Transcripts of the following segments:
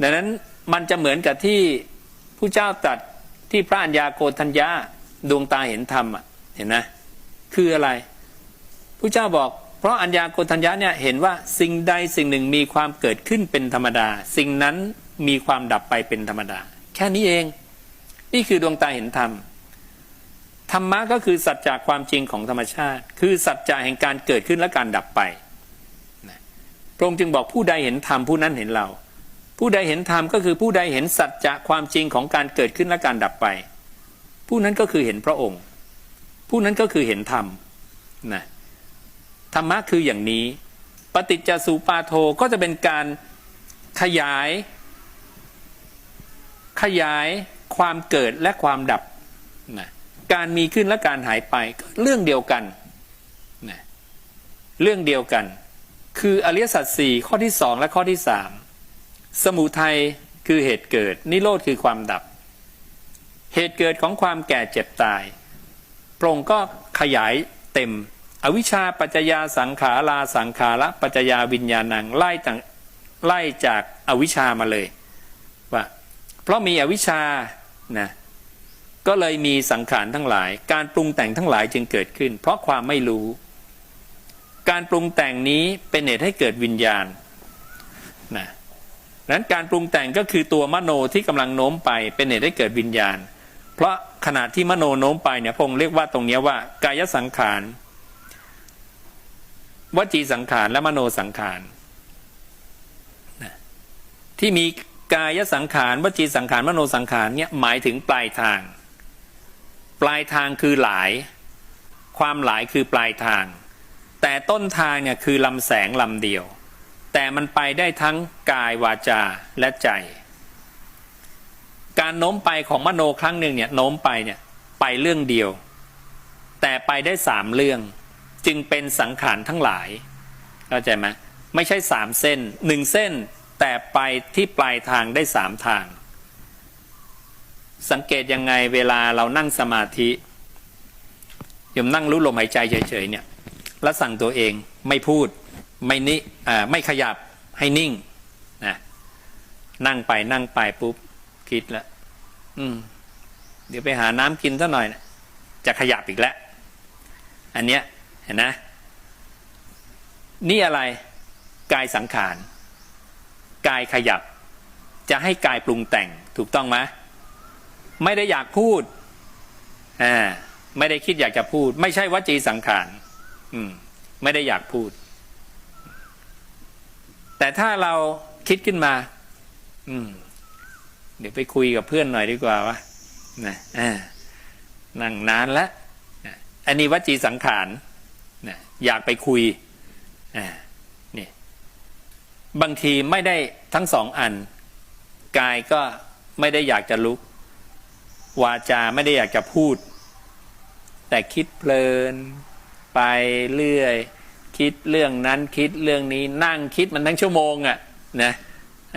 ดังนั้นมันจะเหมือนกับที่ผู้เจ้าตรัสที่พระัญญาโกฏัญญาดวงตาเห็นธรรมอะเห็นไหมคืออะไรผู้เจ้าบอก เพราะอัญญาโกฏัญญาเนี่ยเห็นว่าสิ่งใดสิ่งหนึ่งมีความเกิดขึ้นเป็นธรรมดา สิ่งนั้นมีความดับไปเป็นธรรมดา แค่นี้เอง นี่คือดวงตาเห็นธรรมธรรมะก็คือสัจจะความจริงของธรรมชาติ คือสัจจะแห่งการเกิดขึ้นและการดับไปนะพระองค์จึงบอกผู้ใดเห็นธรรมผู้นั้นเห็นเรา ผู้ใดเห็นธรรมก็คือผู้ใดเห็นสัจจะความจริงของการเกิดขึ้นและการดับไป ผู้นั้นก็คือเห็นพระองค์ ผู้นั้นก็คือเห็นธรรมนะธรรมะคืออย่างนี้ ปฏิจจสุปาโทก็จะเป็นการขยาย ขยายความเกิดและความดับนะการมีขึ้นและการหายไปเรื่องเดียวกันนะเรื่องเดียวกัน คืออริยสัจสี่ข้อที่สองและข้อที่สาม สมุทัยคือเหตุเกิด นิโรธคือความดับ เหตุเกิดของความแก่เจ็บตาย พระองค์ก็ขยายเต็ม อวิชชาปัจจยาสังขาราสังขาระปัจจยาวิญญาณังไล่ต่างไล่จากอวิชชามาเลยว่าเพราะมีอวิชชานะก็เลยมีสังขารทั้งหลาย การปรุงแต่งทั้งหลายจึงเกิดขึ้น เพราะความไม่รู้ การปรุงแต่งนี้เป็นเหตุให้เกิดวิญญาณนะ นั้นการปรุงแต่งก็คือตัวมโนที่กำลังโน้มไปเป็นเหตุให้เกิดวิญญาณ เพราะขณะที่มโนโน้มไปเนี่ยพงเรียกว่าตรงนี้ว่ากายสังขารวจีสังขารและมโนสังขารที่มีกายสังขารวจีสังขารมโนสังขารเนี่ยหมายถึงปลายทาง ปลายทางคือหลาย ความหลายคือปลายทาง แต่ต้นทางเนี่ยคือลำแสงลำเดียว แต่มันไปได้ทั้งกายวาจาและใจ การโน้มไปของมโนครั้งหนึ่งเนี่ยโน้มไปเนี่ยไปเรื่องเดียว แต่ไปได้สามเรื่องจึงเป็นสังขารทั้งหลายเข้าใจไหมไม่ใช่สามเส้นหนึ่งเส้นแต่ไปที่ปลายทางได้สามทาง สังเกตยังไงเวลาเรานั่งสมาธิยมนั่งรู้ลมหายใจเฉยๆเนี่ยแล้วสั่งตัวเองไม่พูด ไม่นิ่ไม่ขยับให้นิ่งนะนั่งไปนั่งไปปุ๊บคิดแล้วอืม เดี๋ยวไปหาน้ำกินซะหน่อยนะจะขยับอีกแล้ว อันเนี้ยเห็นนะนี่อะไรกายสังขารกายขยับ จะให้กายปรุงแต่งถูกต้องไหมไม่ได้อยากพูดอ่าไม่ได้คิดอยากจะพูด ไม่ใช่วจีสังขารอืม ไม่ได้อยากพูด แต่ถ้าเราคิดขึ้นมา อืม เดี๋ยวไปคุยกับเพื่อนหน่อยดีกว่าวะนะอ่านั่งนานแล้วนะอันนี้วจีสังขารนะอยากไปคุยอ่านี่บางทีไม่ได้ทั้งสองอัน กายก็ไม่ได้อยากจะลุก วาจาไม่ได้อยากจะพูด แต่คิดเพลิน ไปเรื่อย คิดเรื่องนั้นคิดเรื่องนี้นั่งคิดมันทั้งชั่วโมงอะ่ะนะ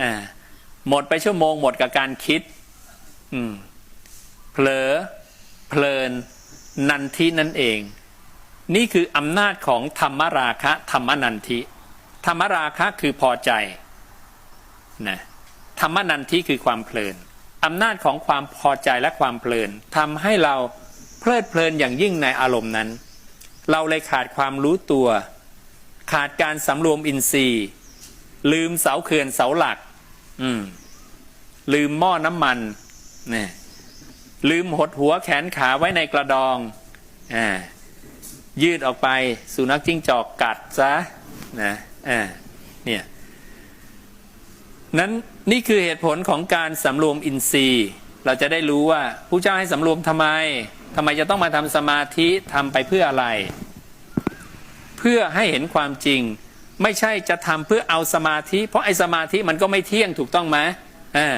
อ่าหมดไปชั่วโมงหมดกับการคิดอืมเผลอเพลินนันทินั่นเอง นี่คืออำนาจของธรรมราคะ ธรรมนันทิ ธรรมราคะคือพอใจนะธรรมนันทิคือความเพลินอำนาจของความพอใจและความเพลินทำให้เราเพลิดเพลินอย่างยิ่งในอารมณ์นั้น เราเลยขาดความรู้ตัว ขาดการสำรวมอินทรีย์ ลืมเสาเขื่อนเสาหลัก อืม ลืมหม้อน้ำมันเนี่ยลืมหดหัวแขนขาไว้ในกระดองอ่ายืดออกไปสุนัขจิ้งจอกกัดซะนะอ่าเนี่ยนั้นนี่คือเหตุผลของการสำรวมอินทรีย์ เราจะได้รู้ว่าผู้เจ้าให้สำรวมทำไมทำไมจะต้องมาทำสมาธิทำไปเพื่ออะไร พื่อให้เห็นความจริง ไม่ใช่จะทำเพื่อเอาสมาธิ เพราะไอ้สมาธิมันก็ไม่เที่ยงถูกต้องไหมอ่า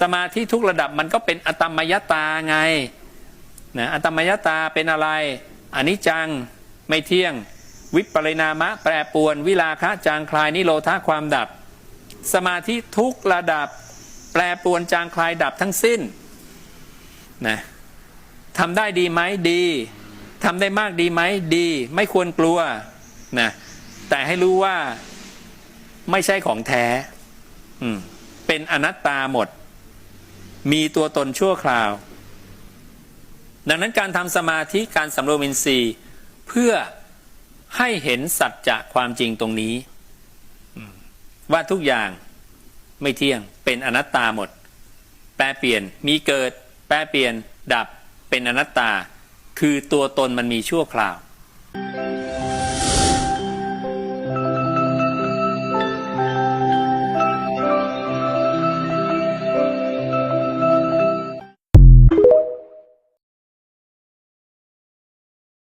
สมาธิทุกระดับมันก็เป็นอตมยตาไงนะอตมยตาเป็นอะไรอน,นิจจังไม่เที่ยง วิปริณามะแปรปวน วิลาคะจางคลายนิโรธาความดับ สมาธิทุกระดับ แปรปวนจางคลายดับทั้งสิ้นนะทำได้ดีไหมดีทำได้มากดีไหมดี ไม่ควรกลัว นะแต่ให้รู้ว่าไม่ใช่ของแท้ อืม เป็นอนัตตาหมด มีตัวตนชั่วคราว ดังนั้นการทำสมาธิการสำรวมอินทรีย์ เพื่อให้เห็นสัจจะความจริงตรงนี้ว่าทุกอย่างไม่เที่ยงเป็นอนัตตาหมด แปรเปลี่ยนมีเกิด แปรเปลี่ยนดับเป็นอนัตตา คือตัวตนมันมีชั่วคราว